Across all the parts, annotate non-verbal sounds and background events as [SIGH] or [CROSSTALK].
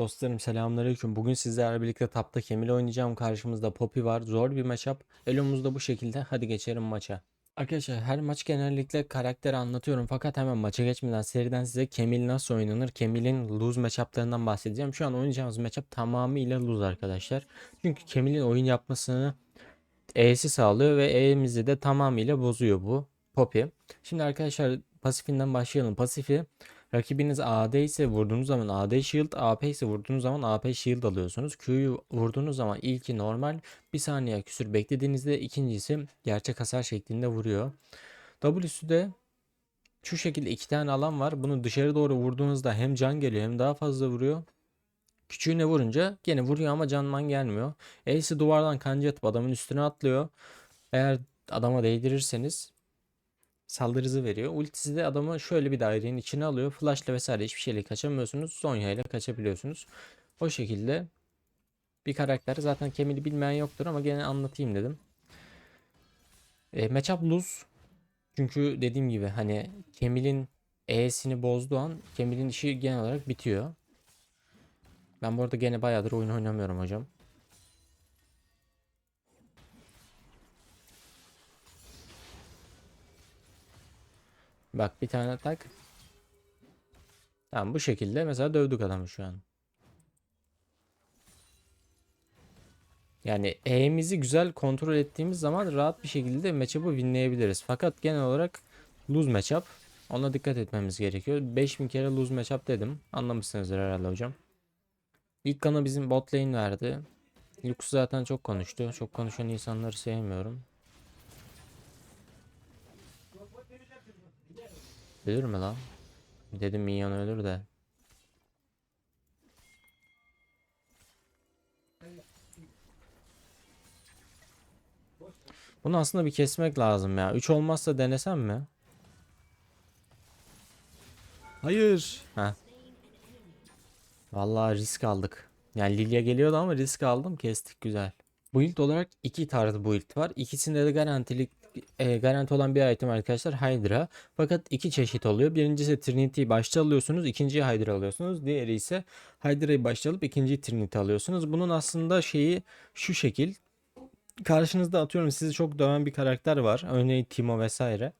Dostlarım selamünaleyküm. Bugün sizlerle birlikte tapta Kemil oynayacağım. Karşımızda Poppy var. Zor bir matchup. Elomuz da bu şekilde. Hadi geçelim maça. Arkadaşlar her maç genellikle karakteri anlatıyorum fakat hemen maça geçmeden seriden size Kemil nasıl oynanır, Kemil'in lose matchuplarından bahsedeceğim. Şu an oynayacağımız matchup tamamıyla lose arkadaşlar. Çünkü Kemil'in oyun yapmasını E'si sağlıyor ve E'mizi de tamamıyla bozuyor bu Poppy. Şimdi arkadaşlar pasifinden başlayalım. Pasifi Rakibiniz AD ise vurduğunuz zaman AD shield, AP ise vurduğunuz zaman AP shield alıyorsunuz. Q'yu vurduğunuz zaman ilki normal, bir saniye küsür beklediğinizde ikincisi gerçek hasar şeklinde vuruyor. W'su de şu şekilde iki tane alan var. Bunu dışarı doğru vurduğunuzda hem can geliyor hem daha fazla vuruyor. Küçüğüne vurunca gene vuruyor ama canman gelmiyor. E'si duvardan kanca atıp adamın üstüne atlıyor. Eğer adama değdirirseniz saldırı hızı veriyor. Ultisi de adamı şöyle bir dairenin içine alıyor. Flash'la vesaire hiçbir şeyle kaçamıyorsunuz. Zonya ile kaçabiliyorsunuz. O şekilde bir karakter. Zaten Kemil'i bilmeyen yoktur ama gene anlatayım dedim. E, matchup lose. Çünkü dediğim gibi hani Kemil'in E'sini bozduğu an Kemil'in işi genel olarak bitiyor. Ben bu arada gene bayağıdır oyun oynamıyorum hocam. Bak bir tane tak. Tamam bu şekilde mesela dövdük adamı şu an. Yani E'mizi güzel kontrol ettiğimiz zaman rahat bir şekilde matchup'ı winleyebiliriz. Fakat genel olarak lose matchup. Ona dikkat etmemiz gerekiyor. 5000 kere lose matchup dedim. Anlamışsınızdır herhalde hocam. İlk kanı bizim bot lane verdi. Lux zaten çok konuştu. Çok konuşan insanları sevmiyorum. Ölür mü lan? Dedim minyon ölür de. Bunu aslında bir kesmek lazım ya. 3 olmazsa denesem mi? Hayır. Ha. Vallahi risk aldık. Yani Lilia geliyordu ama risk aldım. Kestik güzel. Build olarak iki tarz build var. İkisinde de garantilik e, garanti olan bir item arkadaşlar Hydra. Fakat iki çeşit oluyor. Birincisi Trinity'yi başta alıyorsunuz. ikinciyi Hydra alıyorsunuz. Diğeri ise Hydra'yı başta alıp ikinciyi Trinity alıyorsunuz. Bunun aslında şeyi şu şekil. Karşınızda atıyorum sizi çok döven bir karakter var. Örneğin Timo vesaire.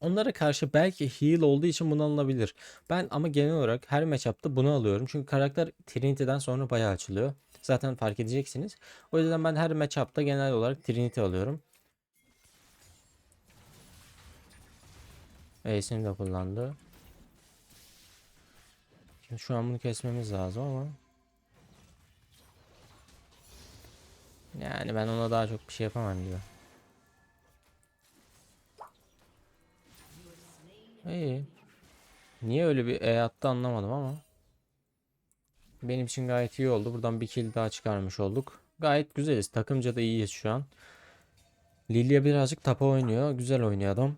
Onlara karşı belki heal olduğu için bunu alınabilir. Ben ama genel olarak her matchup'ta bunu alıyorum. Çünkü karakter Trinity'den sonra bayağı açılıyor. Zaten fark edeceksiniz. O yüzden ben her matchup'ta genel olarak Trinity alıyorum. E'sini de kullandı. Şimdi şu an bunu kesmemiz lazım ama. Yani ben ona daha çok bir şey yapamam gibi. İyi. Niye öyle bir E attı anlamadım ama. Benim için gayet iyi oldu. Buradan bir kill daha çıkarmış olduk. Gayet güzeliz. Takımca da iyiyiz şu an. Lilia birazcık tapa oynuyor. Güzel oynuyor adam.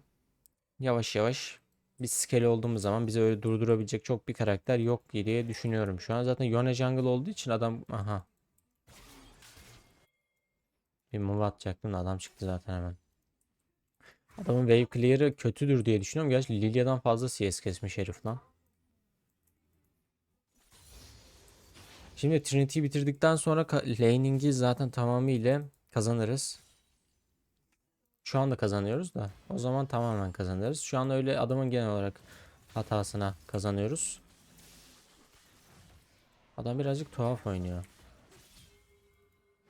Yavaş yavaş biz scale olduğumuz zaman bizi öyle durdurabilecek çok bir karakter yok diye düşünüyorum şu an. Zaten Yone jungle olduğu için adam aha. Bir move atacaktım da adam çıktı zaten hemen. Adamın wave clear'ı kötüdür diye düşünüyorum. Gerçi Lilia'dan fazla CS kesmiş herif lan. Şimdi Trinity'yi bitirdikten sonra laning'i zaten tamamıyla kazanırız. Şu anda kazanıyoruz da. O zaman tamamen kazanırız. Şu an öyle adamın genel olarak hatasına kazanıyoruz. Adam birazcık tuhaf oynuyor.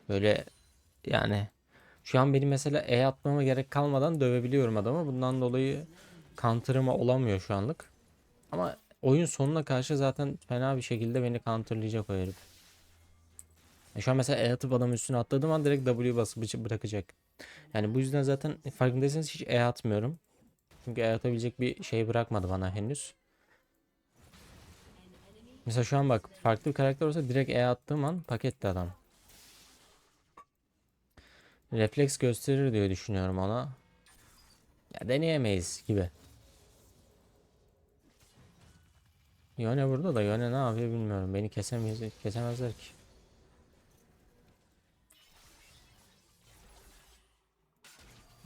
Böyle yani şu an benim mesela E atmama gerek kalmadan dövebiliyorum adamı. Bundan dolayı counter'ıma olamıyor şu anlık. Ama oyun sonuna karşı zaten fena bir şekilde beni counterlayacak o herif. E şu an mesela E atıp adamın üstüne atladığım an direkt W basıp bırakacak. Yani bu yüzden zaten farkındaysanız hiç E atmıyorum. Çünkü E atabilecek bir şey bırakmadı bana henüz. Mesela şu an bak farklı bir karakter olsa direkt E attığım an paketti adam. Refleks gösterir diye düşünüyorum ona. Ya deneyemeyiz gibi. Yone burada da Yone ne yapıyor bilmiyorum. Beni kesemeyiz, kesemezler ki.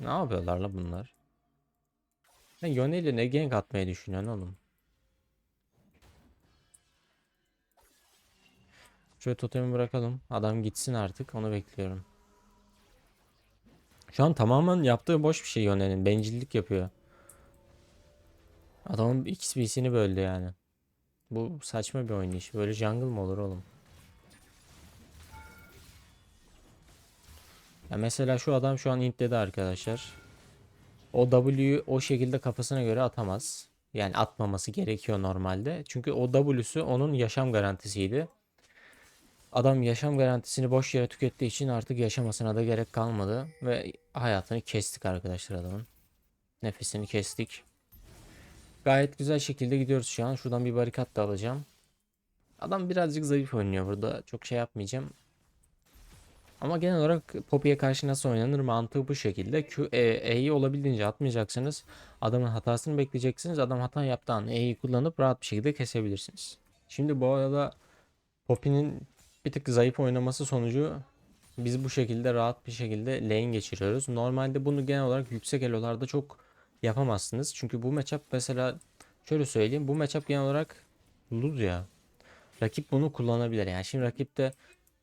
Ne yapıyorlar la bunlar? Sen Yone ne gank atmayı düşünüyorsun oğlum? Şöyle totemi bırakalım. Adam gitsin artık. Onu bekliyorum. Şu an tamamen yaptığı boş bir şey Yone'nin. Bencillik yapıyor. Adamın XP'sini böldü yani. Bu saçma bir oynayış. Böyle jungle mı olur oğlum? Ya mesela şu adam şu an intledi arkadaşlar. O W'yu o şekilde kafasına göre atamaz. Yani atmaması gerekiyor normalde. Çünkü o W'su onun yaşam garantisiydi. Adam yaşam garantisini boş yere tükettiği için artık yaşamasına da gerek kalmadı. Ve hayatını kestik arkadaşlar adamın. Nefesini kestik. Gayet güzel şekilde gidiyoruz şu an. Şuradan bir barikat da alacağım. Adam birazcık zayıf oynuyor burada. Çok şey yapmayacağım. Ama genel olarak Poppy'ye karşı nasıl oynanır mantığı bu şekilde. Q, e, E'yi olabildiğince atmayacaksınız. Adamın hatasını bekleyeceksiniz. Adam hata yaptığı an E'yi kullanıp rahat bir şekilde kesebilirsiniz. Şimdi bu arada Poppy'nin bir tık zayıf oynaması sonucu biz bu şekilde rahat bir şekilde lane geçiriyoruz. Normalde bunu genel olarak yüksek elolarda çok yapamazsınız. Çünkü bu matchup mesela şöyle söyleyeyim. Bu matchup genel olarak lose ya. Rakip bunu kullanabilir. Yani şimdi rakipte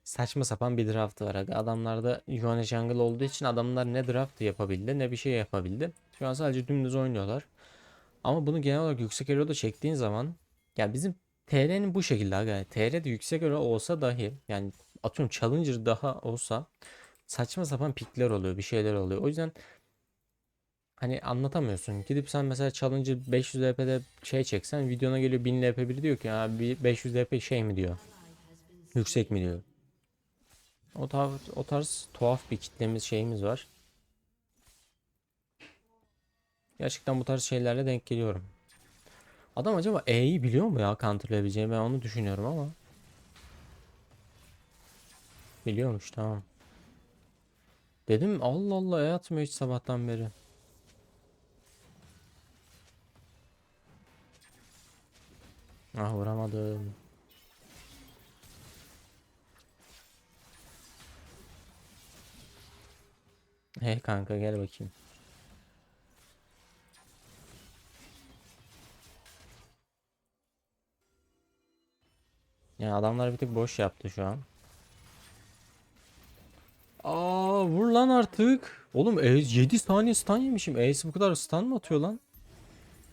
saçma sapan bir draft var. aga. Adamlarda Yone Jungle olduğu için adamlar ne draft yapabildi ne bir şey yapabildi. Şu an sadece dümdüz oynuyorlar. Ama bunu genel olarak yüksek eloda çektiğin zaman ya bizim TR'nin bu şekilde aga. TR de yüksek elo olsa dahi yani atıyorum Challenger daha olsa saçma sapan pikler oluyor, bir şeyler oluyor. O yüzden hani anlatamıyorsun. Gidip sen mesela Challenger 500 LP'de şey çeksen videona geliyor 1000 LP biri diyor ki ya bir 500 LP şey mi diyor. Yüksek mi diyor. O tarz, o tarz tuhaf bir kitlemiz şeyimiz var. Gerçekten bu tarz şeylerle denk geliyorum. Adam acaba E'yi biliyor mu ya counterlayabileceğimi ben onu düşünüyorum ama. Biliyormuş tamam. Dedim Allah Allah E atmıyor hiç sabahtan beri. Ah vuramadım. Hey kanka gel bakayım. Yani adamlar bir tık boş yaptı şu an. Aa vur lan artık. Oğlum e, 7 saniye stun yemişim. Ace bu kadar stun mı atıyor lan?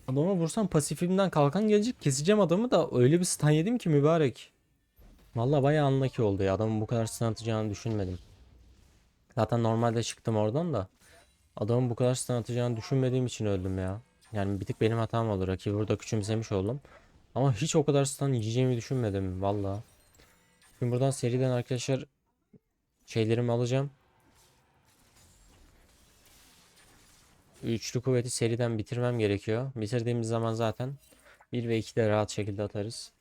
Adama vursam pasifimden kalkan gelecek. Keseceğim adamı da öyle bir stun yedim ki mübarek. Vallahi bayağı unlucky oldu ya. Adamın bu kadar stun atacağını düşünmedim. Zaten normalde çıktım oradan da. Adamın bu kadar stun atacağını düşünmediğim için öldüm ya. Yani bir tık benim hatam oldu. Rakibi burada küçümsemiş oldum. Ama hiç o kadar stun yiyeceğimi düşünmedim valla. Şimdi buradan seriden arkadaşlar şeylerimi alacağım. Üçlü kuvveti seriden bitirmem gerekiyor. Bitirdiğimiz zaman zaten 1 ve 2 de rahat şekilde atarız.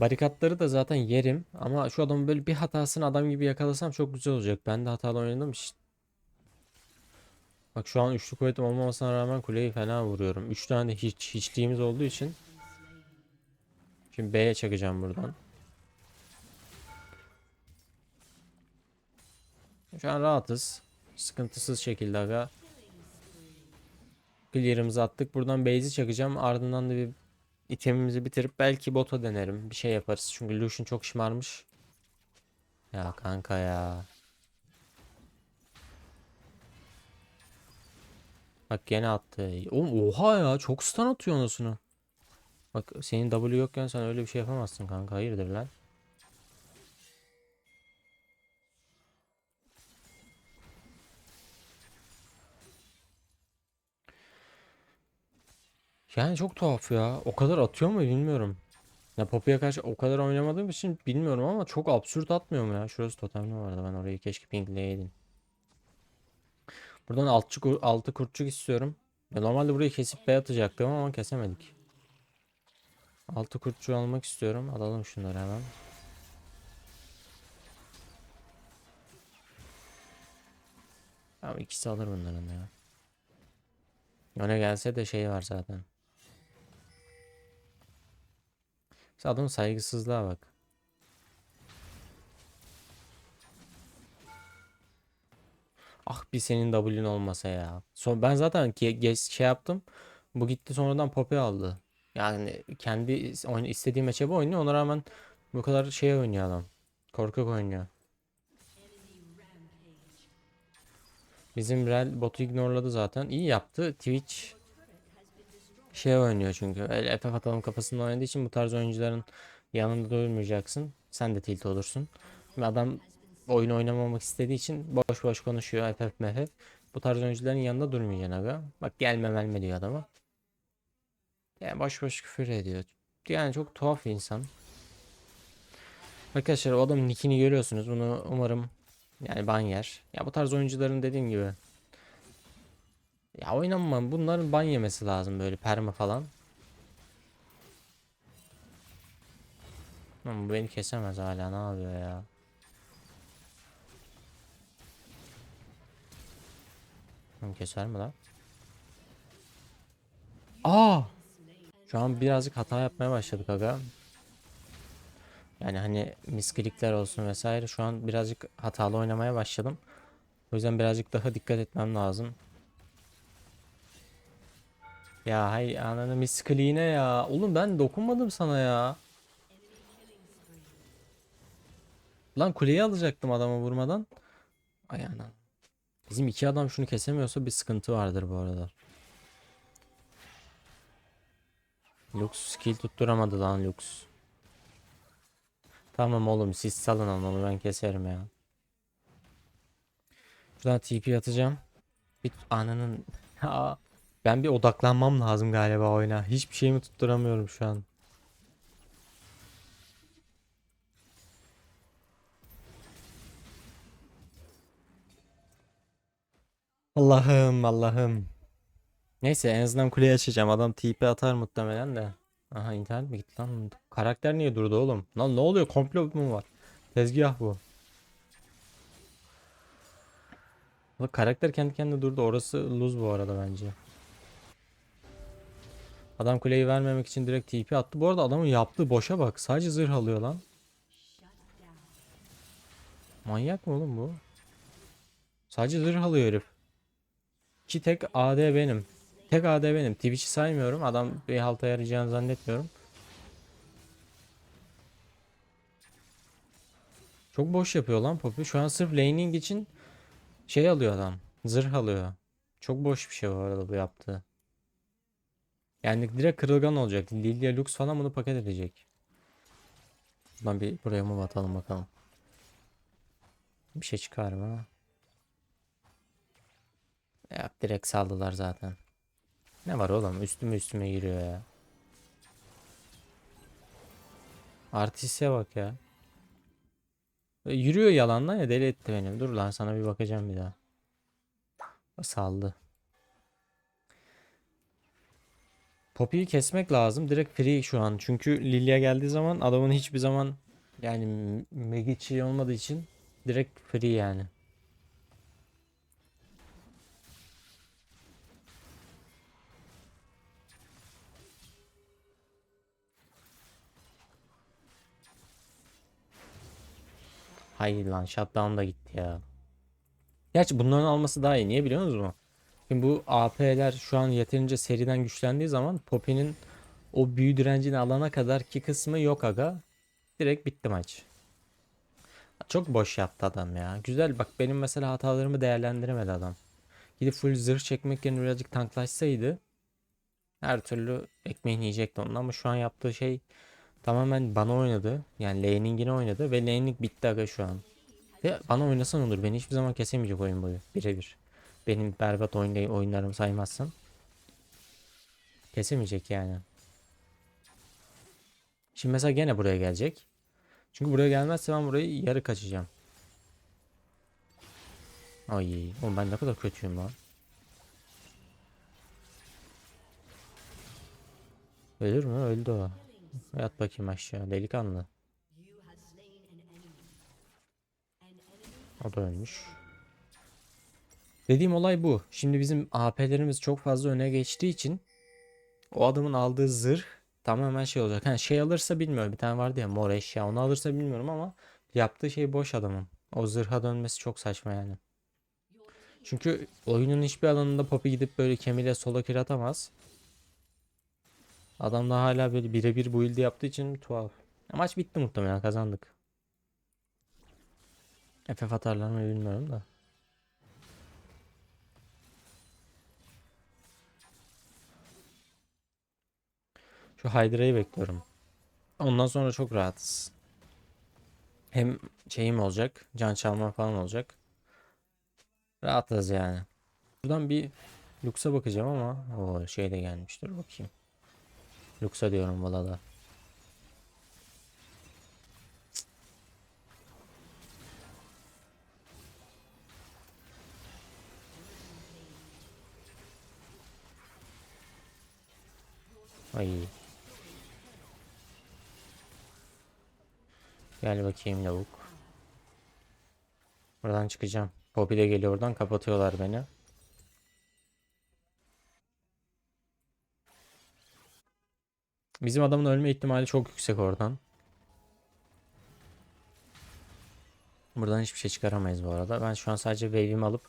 Barikatları da zaten yerim ama şu adamın böyle bir hatasını adam gibi yakalasam çok güzel olacak. Ben de hatalı oynadım işte. Bak şu an üçlü kuvvetim olmamasına rağmen kuleyi fena vuruyorum. 3 tane hiç hiçliğimiz olduğu için. Şimdi B'ye çakacağım buradan. Şu an rahatız. Sıkıntısız şekilde aga. Clear'ımızı attık. Buradan base'i çakacağım. Ardından da bir itemimizi bitirip belki bota denerim. Bir şey yaparız. Çünkü Lucian çok şımarmış. Ya kanka ya. Bak gene attı. Oha ya çok stun atıyor anasını. Bak senin W yokken sen öyle bir şey yapamazsın kanka. Hayırdır lan? Yani çok tuhaf ya. O kadar atıyor mu bilmiyorum. Ya Poppy'ye karşı o kadar oynamadığım için bilmiyorum ama çok absürt atmıyor mu ya? Şurası totemli vardı ben orayı keşke pingleyeydim. Buradan altçı, kur- altı kurtçuk istiyorum. Ya normalde burayı kesip B atacaktım ama kesemedik. Altı kurtçuğu almak istiyorum. Alalım şunları hemen. Tamam ikisi alır bunların ya. Öne gelse de şey var zaten. Mesela adamın saygısızlığa bak. Ah bir senin W'ün olmasa ya. Son ben zaten ge- ge- şey yaptım. Bu gitti sonradan Poppy aldı. Yani kendi oyn- istediği matchup'ı oynuyor. Ona rağmen bu kadar şey oynuyor adam. Korkak oynuyor. Bizim Rel botu ignoreladı zaten. İyi yaptı. Twitch şey oynuyor çünkü. FF atalım kafasında oynadığı için bu tarz oyuncuların yanında durmayacaksın. Sen de tilt olursun. Ve adam oyun oynamamak istediği için boş boş konuşuyor FF MF. Bu tarz oyuncuların yanında durmayacaksın aga. Bak gelme gelme diyor adama. Yani boş boş küfür ediyor. Yani çok tuhaf bir insan. Arkadaşlar o adamın nickini görüyorsunuz. Bunu umarım yani ban yer. Ya bu tarz oyuncuların dediğim gibi ya oynamam. Bunların ban yemesi lazım böyle perma falan. Ama bu beni kesemez hala ne yapıyor ya? Hı, Keser mi lan? Aa! Şu an birazcık hata yapmaya başladık aga. Yani hani misklikler olsun vesaire şu an birazcık hatalı oynamaya başladım. O yüzden birazcık daha dikkat etmem lazım. Ya hay ananı miskliğine ya. Oğlum ben dokunmadım sana ya. Lan kuleyi alacaktım adama vurmadan. Ay anan. Bizim iki adam şunu kesemiyorsa bir sıkıntı vardır bu arada. Lux skill tutturamadı lan Lux. Tamam oğlum siz salın onu ben keserim ya. Şuradan TP atacağım. Bir ananın [LAUGHS] ben bir odaklanmam lazım galiba oyuna. Hiçbir şeyimi tutturamıyorum şu an. Allah'ım Allah'ım. Neyse en azından kuleyi açacağım. Adam TP atar muhtemelen de. Aha internet mi gitti lan? Karakter niye durdu oğlum? Lan ne oluyor? Komplo mu var? Tezgah bu. Karakter kendi kendine durdu. Orası lose bu arada bence. Adam kuleyi vermemek için direkt TP attı. Bu arada adamın yaptığı boşa bak. Sadece zırh alıyor lan. Manyak mı oğlum bu? Sadece zırh alıyor herif. Ki tek AD benim. Tek AD benim. Twitch'i saymıyorum. Adam bir halta yarayacağını zannetmiyorum. Çok boş yapıyor lan Poppy. Şu an sırf laning için şey alıyor adam. Zırh alıyor. Çok boş bir şey bu arada bu yaptığı. Yani direkt kırılgan olacak. Lilia Lux falan bunu paket edecek. Şuradan bir buraya mı atalım bakalım. Bir şey çıkar mı? Ya direkt saldılar zaten. Ne var oğlum? Üstüme üstüme yürüyor ya. Artiste bak ya. E, Yürüyor yalandan ya deli etti beni. Dur lan sana bir bakacağım bir daha. Saldı. Poppy'yi kesmek lazım. Direkt free şu an. Çünkü Lilia geldiği zaman adamın hiçbir zaman yani Megichi olmadığı için direkt free yani. Hayır lan shutdown da gitti ya. Gerçi bunların alması daha iyi. Niye biliyor musunuz mu? Şimdi bu AP'ler şu an yeterince seriden güçlendiği zaman Poppy'nin o büyü direncini alana kadar ki kısmı yok aga. Direkt bitti maç. Çok boş yaptı adam ya. Güzel bak benim mesela hatalarımı değerlendiremedi adam. Gidip full zırh çekmek yerine birazcık tanklaşsaydı her türlü ekmeğini yiyecekti onun ama şu an yaptığı şey tamamen bana oynadı. Yani laning'ini oynadı ve laning bitti aga şu an. Ve bana oynasan olur. Beni hiçbir zaman kesemeyecek oyun boyu. Birebir. Benim berbat oynay oyunlarımı saymazsan. Kesemeyecek yani. Şimdi mesela gene buraya gelecek. Çünkü buraya gelmezse ben burayı yarı kaçacağım. Ay, oğlum ben ne kadar kötüyüm lan. Ölür mü? Öldü o. Yat bakayım aşağı. Delikanlı. O da ölmüş. Dediğim olay bu. Şimdi bizim AP'lerimiz çok fazla öne geçtiği için o adamın aldığı zırh tamamen şey olacak. Yani şey alırsa bilmiyorum. Bir tane vardı ya mor eşya. Onu alırsa bilmiyorum ama yaptığı şey boş adamın. O zırha dönmesi çok saçma yani. Çünkü oyunun hiçbir alanında Poppy gidip böyle kemiğiyle solo kill atamaz. Adam da hala böyle birebir build yaptığı için tuhaf. Maç bitti muhtemelen kazandık. FF atarlar mı bilmiyorum da. Şu Hydra'yı bekliyorum. Ondan sonra çok rahatız. Hem şeyim olacak, can çalma falan olacak. Rahatız yani. Buradan bir Lux'a bakacağım ama o şey de gelmiştir bakayım. Lux'a diyorum Vala'da. Ay. Gel bakayım lavuk. Buradan çıkacağım. Poppy de geliyor oradan kapatıyorlar beni. Bizim adamın ölme ihtimali çok yüksek oradan. Buradan hiçbir şey çıkaramayız bu arada. Ben şu an sadece wave'imi alıp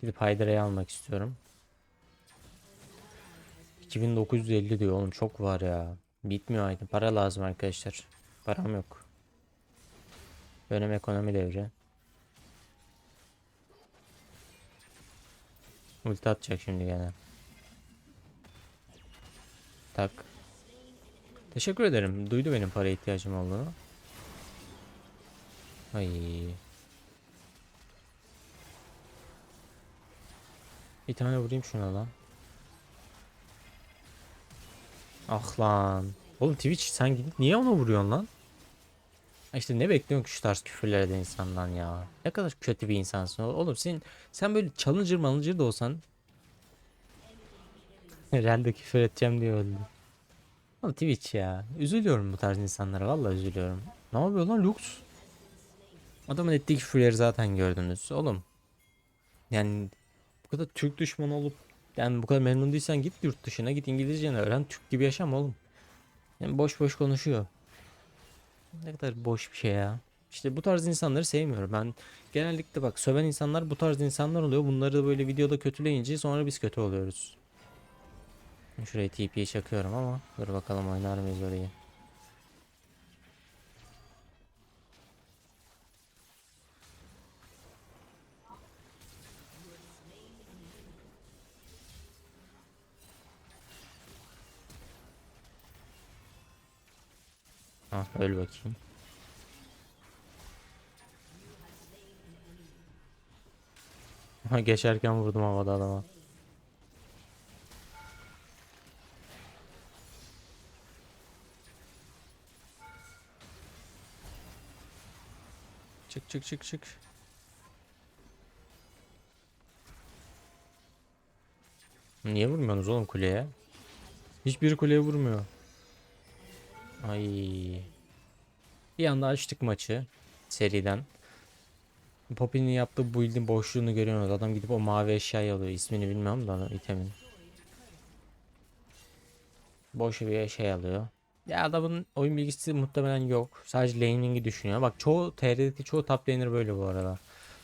gidip Hydra'yı almak istiyorum. 2950 diyor oğlum çok var ya. Bitmiyor aynı. Para lazım arkadaşlar. Param yok. Dönem ekonomi devri. Ulti atacak şimdi gene. Tak. Teşekkür ederim. Duydu benim para ihtiyacım olduğunu. Ay. Bir tane vurayım şuna lan. Ah lan. Oğlum Twitch sen gidip niye ona vuruyorsun lan? İşte ne bekliyorsun ki şu tarz küfürlerden insandan ya? Ne kadar kötü bir insansın oğlum. Sen sen böyle challenger manager da olsan [LAUGHS] herhalde küfür edeceğim diye öldü. Oğlum Twitch ya. Üzülüyorum bu tarz insanlara. Vallahi üzülüyorum. Ne yapıyor lan Lux? Adamın ettiği küfürleri zaten gördünüz. Oğlum. Yani bu kadar Türk düşmanı olup yani bu kadar memnun değilsen git yurt dışına git İngilizceni öğren. Türk gibi yaşam oğlum. Yani boş boş konuşuyor. Ne kadar boş bir şey ya. İşte bu tarz insanları sevmiyorum. Ben genellikle bak söven insanlar bu tarz insanlar oluyor. Bunları da böyle videoda kötüleyince sonra biz kötü oluyoruz. Şuraya TP'yi çakıyorum ama dur bakalım oynar mıyız orayı. Ah öl bakayım. Ha geçerken vurdum havada adama. Çık çık çık çık. Niye vurmuyorsunuz oğlum kuleye? Hiçbiri kuleye vurmuyor. Ay. Bir anda açtık maçı seriden. Poppy'nin yaptığı build'in boşluğunu görüyorsunuz. Adam gidip o mavi eşyayı alıyor. İsmini bilmiyorum da itemin. Boş bir şey alıyor. Ya adamın oyun bilgisi muhtemelen yok. Sadece laning'i düşünüyor. Bak çoğu TR'deki çoğu top laner böyle bu arada.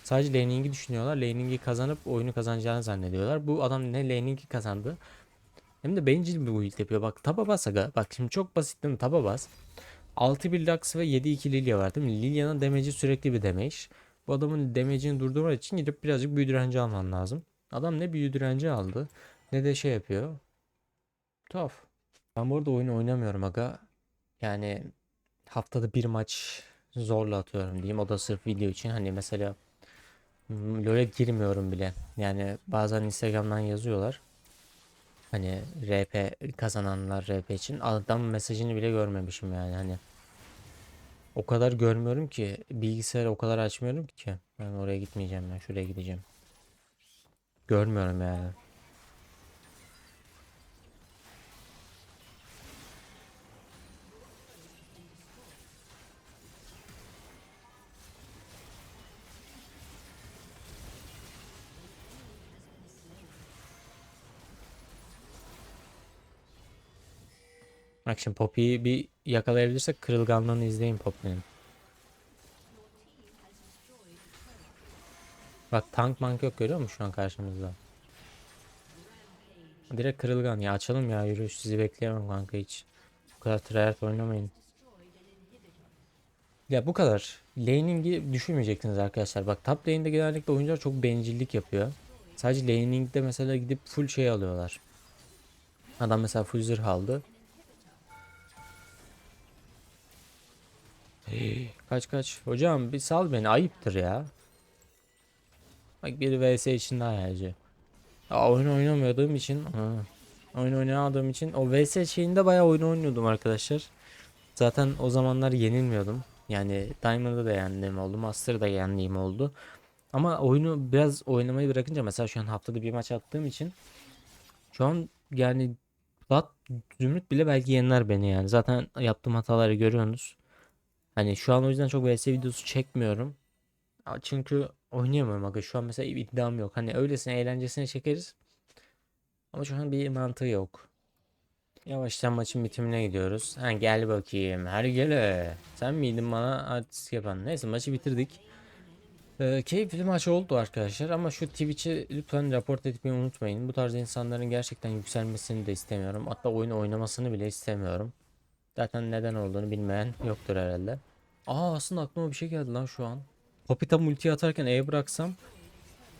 Sadece laning'i düşünüyorlar. Laning'i kazanıp oyunu kazanacağını zannediyorlar. Bu adam ne laning'i kazandı hem de bencil bir build yapıyor. Bak taba bas aga. Bak şimdi çok basit değil mi? Taba bas. 6 bir Lux ve 7-2 Lilia var değil mi? Lilia'nın damage'i sürekli bir damage. Bu adamın damage'ini durdurmak için gidip birazcık büyü direnci alman lazım. Adam ne büyü direnci aldı ne de şey yapıyor. Tuhaf. Ben bu arada oyunu oynamıyorum aga. Yani haftada bir maç zorla atıyorum diyeyim. O da sırf video için. Hani mesela LoL'e girmiyorum bile. Yani bazen Instagram'dan yazıyorlar. Hani RP kazananlar RP için adam mesajını bile görmemişim yani hani. O kadar görmüyorum ki bilgisayarı o kadar açmıyorum ki. Ben oraya gitmeyeceğim ben şuraya gideceğim. Görmüyorum yani. Bak şimdi Poppy'yi bir yakalayabilirsek kırılganlığını izleyin Poppy'nin. Bak tank mank yok görüyor musun şu an karşımızda? Direkt kırılgan ya açalım ya yürüyüş sizi bekleyemem kanka hiç. Bu kadar tryhard oynamayın. Ya bu kadar. Laning'i düşünmeyeceksiniz arkadaşlar. Bak top lane'de genellikle oyuncular çok bencillik yapıyor. Sadece laning'de mesela gidip full şey alıyorlar. Adam mesela full zırh aldı. Hey, kaç kaç. Hocam bir sal beni ayıptır ya. Bak bir vs için daha hayalci. Ya oyun oynamadığım için ha, oyun oynamadığım için o vs şeyinde bayağı oyun oynuyordum arkadaşlar. Zaten o zamanlar yenilmiyordum. Yani Diamond'da da yendiğim oldu. Master'da da yendiğim oldu. Ama oyunu biraz oynamayı bırakınca mesela şu an haftada bir maç attığım için şu an yani Bat Zümrüt bile belki yener beni yani. Zaten yaptığım hataları görüyorsunuz. Hani şu an o yüzden çok vs videosu çekmiyorum. Çünkü oynayamıyorum aga. Şu an mesela iddiam yok. Hani öylesine eğlencesine çekeriz. Ama şu an bir mantığı yok. Yavaştan maçın bitimine gidiyoruz. Ha gel bakayım. Her gele. Sen miydin bana artist yapan? Neyse maçı bitirdik. Ee, keyifli maç oldu arkadaşlar ama şu Twitch'i lütfen raport etmeyi unutmayın. Bu tarz insanların gerçekten yükselmesini de istemiyorum. Hatta oyunu oynamasını bile istemiyorum. Zaten neden olduğunu bilmeyen yoktur herhalde. Aa aslında aklıma bir şey geldi lan şu an. Poppy tam ulti atarken E bıraksam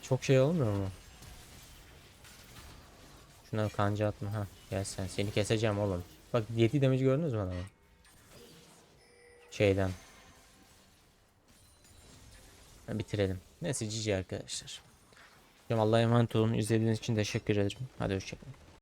çok şey olmuyor mu? Şuna kanca atma ha. Gel sen seni keseceğim oğlum. Bak 7 damage gördünüz mü adamı? Şeyden. Bitirelim. Neyse GG arkadaşlar. Allah'a emanet olun. İzlediğiniz için teşekkür ederim. Hadi hoşçakalın.